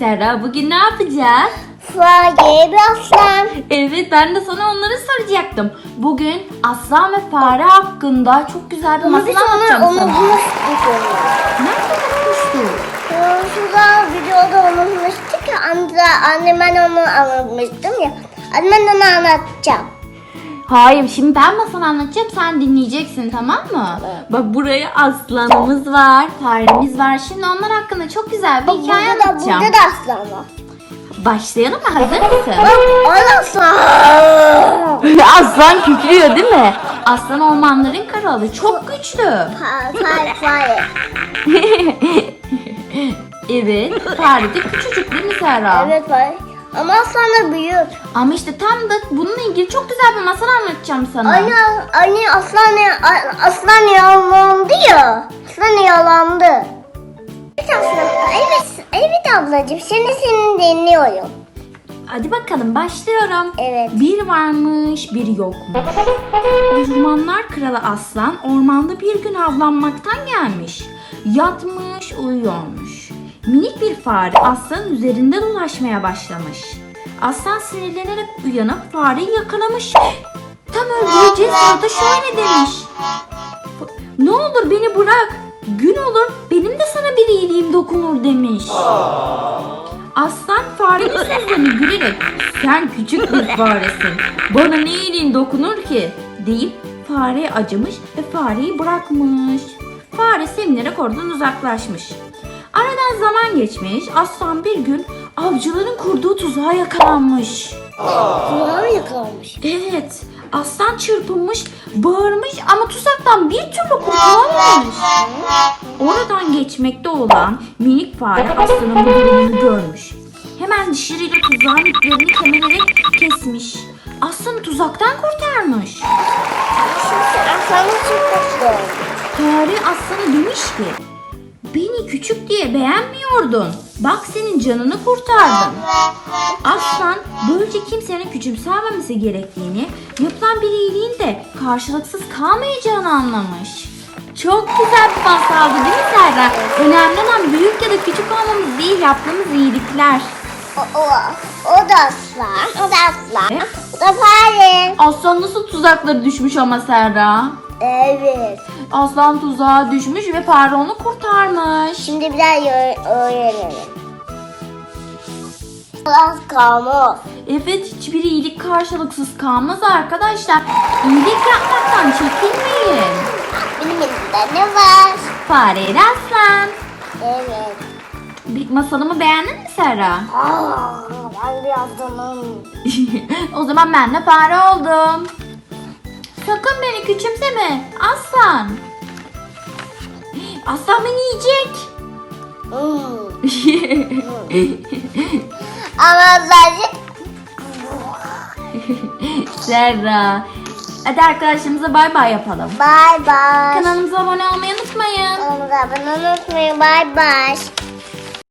Serra bugün ne yapacağız? Fare bir aslan. Evet ben de sana onları soracaktım. Bugün aslan ve fare hakkında çok güzel bir masal anlatacağım sana. onu. Nerede unutmuştuk? Ee, Şurada videoda unutmuştuk ya. Anne, anne ben onu anlatmıştım ya. Anne ben onu anlatacağım. Hayır şimdi ben masal anlatacağım sen dinleyeceksin tamam mı? Bak buraya aslanımız var, faremiz var. Şimdi onlar hakkında çok güzel bir hikaye Burada da, anlatacağım. burada da aslan var. Başlayalım mı? Hazır mısın? O aslan. Aslan kükrüyor değil mi? Aslan ormanların kralı. Çok güçlü. Fa- Fare fare. evet. Fare de küçücük değil mi Serra? Evet fare. Ama aslan da büyük. Ama işte tam da bununla ilgili çok güzel bir masal anlatacağım sana. Anne, anne aslan, aslan yalandı ya. Aslan yalandı. Evet aslan. Evet, evet ablacığım. Şimdi seni dinliyorum. Hadi bakalım başlıyorum. Evet. Bir varmış bir yokmuş. Ormanlar kralı aslan ormanda bir gün avlanmaktan gelmiş. Yatmış uyuyormuş. Minik bir fare aslanın üzerinde dolaşmaya başlamış. Aslan sinirlenerek uyanıp fareyi yakalamış. Tam öldüreceği sırada şöyle demiş. Ne olur beni bırak. Gün olur benim de sana bir iyiliğim dokunur demiş. Aslan farenin sözlerini gülerek sen küçük bir faresin. Bana ne iyiliğin dokunur ki? deyip fareye acımış ve fareyi bırakmış. Fare sevinerek oradan uzaklaşmış. Aradan zaman geçmiş. Aslan bir gün avcıların kurduğu tuzağa yakalanmış. Kulağım yakalanmış. Evet, aslan çırpınmış, bağırmış ama tuzaktan bir türlü kurtulamamış. Oradan geçmekte olan minik fare aslanın bu durumunu görmüş. Hemen dişleriyle tuzağın iplerini kemirerek kesmiş. Aslanı tuzaktan kurtarmış. Aslanı çok. Fare aslana demiş ki Beni küçük diye beğenmiyordun. Bak senin canını kurtardım. Aslan böylece kimsenin küçümsenmemesi gerektiğini, yapılan bir iyiliğin de karşılıksız kalmayacağını anlamış. Çok güzel bir masaldı değil mi Serra? Önemli olan büyük ya da küçük olmamız değil, yaptığımız iyilikler. O, o, o da aslan. O da aslan. O da fare. Aslan nasıl tuzaklara düşmüş ama Serra? Evet. Aslan tuzağa düşmüş ve fare onu kurtarmış. Şimdi bir daha ö- öğrenelim. Az kalmış. Evet hiçbir iyilik karşılıksız kalmaz arkadaşlar. İyilik yapmaktan çekinmeyin. Benim elimde ne var? Fare aslan. Evet. Bir masalımı beğendin mi Serra? Aa, ben biraz donum. o zaman ben de fare oldum. Sakın beni küçümseme aslan. Aslan beni yiyecek. Ama sadece Serra. Hadi arkadaşlarımıza bay bay yapalım. bye bye. Kanalımıza abone olmayı unutmayın. Da abone unutmayın. Bye bye.